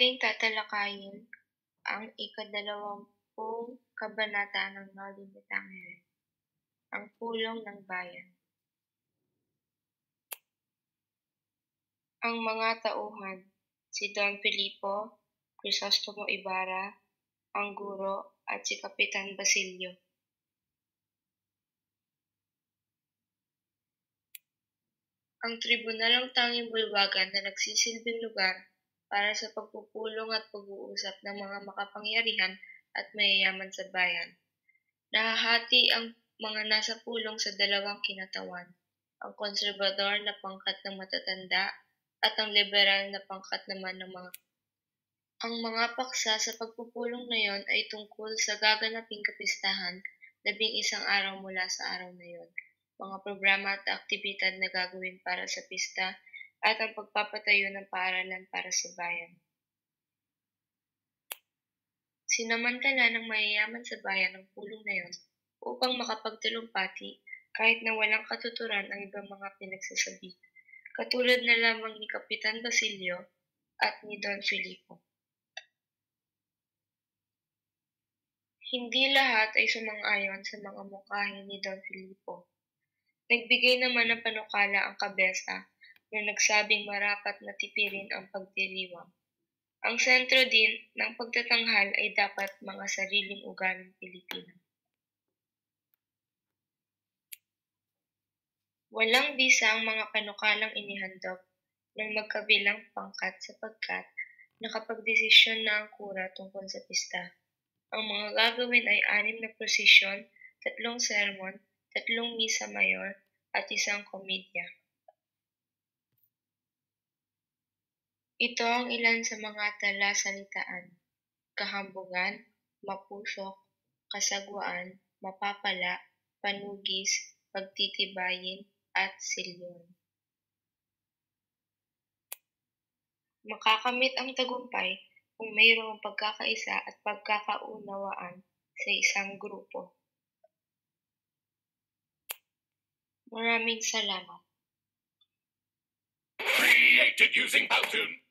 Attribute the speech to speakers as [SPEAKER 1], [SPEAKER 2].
[SPEAKER 1] ating tatalakayin ang ikadalawampung kabanata ng Noli Tangere, ang pulong ng bayan. Ang mga tauhan, si Don Filipo, Crisostomo Ibarra, ang guro at si Kapitan Basilio. Ang tribunal ang tanging bulwagan na nagsisilbing lugar para sa pagpupulong at pag-uusap ng mga makapangyarihan at mayayaman sa bayan. Nahahati ang mga nasa pulong sa dalawang kinatawan, ang konserbador na pangkat ng matatanda at ang liberal na pangkat naman ng mga ang mga paksa sa pagpupulong na yon ay tungkol sa gaganaping kapistahan labing isang araw mula sa araw na yon mga programa at aktibidad na gagawin para sa pista, at ang pagpapatayo ng paaralan para sa bayan. Sinamantala ng mayayaman sa bayan ang pulong na yon upang makapagtalumpati kahit na walang katuturan ang ibang mga pinagsasabi, katulad na lamang ni Kapitan Basilio at ni Don Filipo. Hindi lahat ay sumang-ayon sa mga mukhahin ni Don Filipo Nagbigay naman ng panukala ang kabesa na nagsabing marapat na tipirin ang pagdiriwang. Ang sentro din ng pagtatanghal ay dapat mga sariling ugaling Pilipino. Walang bisa ang mga panukalang inihandog ng magkabilang pangkat sapagkat nakapagdesisyon na ang kura tungkol sa pista. Ang mga gagawin ay anim na prosesyon, tatlong sermon, tatlong misa mayor, at isang komedya. Ito ang ilan sa mga talasalitaan. Kahambungan, mapusok, kasagwaan, mapapala, panugis, pagtitibayin, at silyon. Makakamit ang tagumpay kung mayroong pagkakaisa at pagkakaunawaan sa isang grupo. Maraming salamat.
[SPEAKER 2] Created using Powtoon.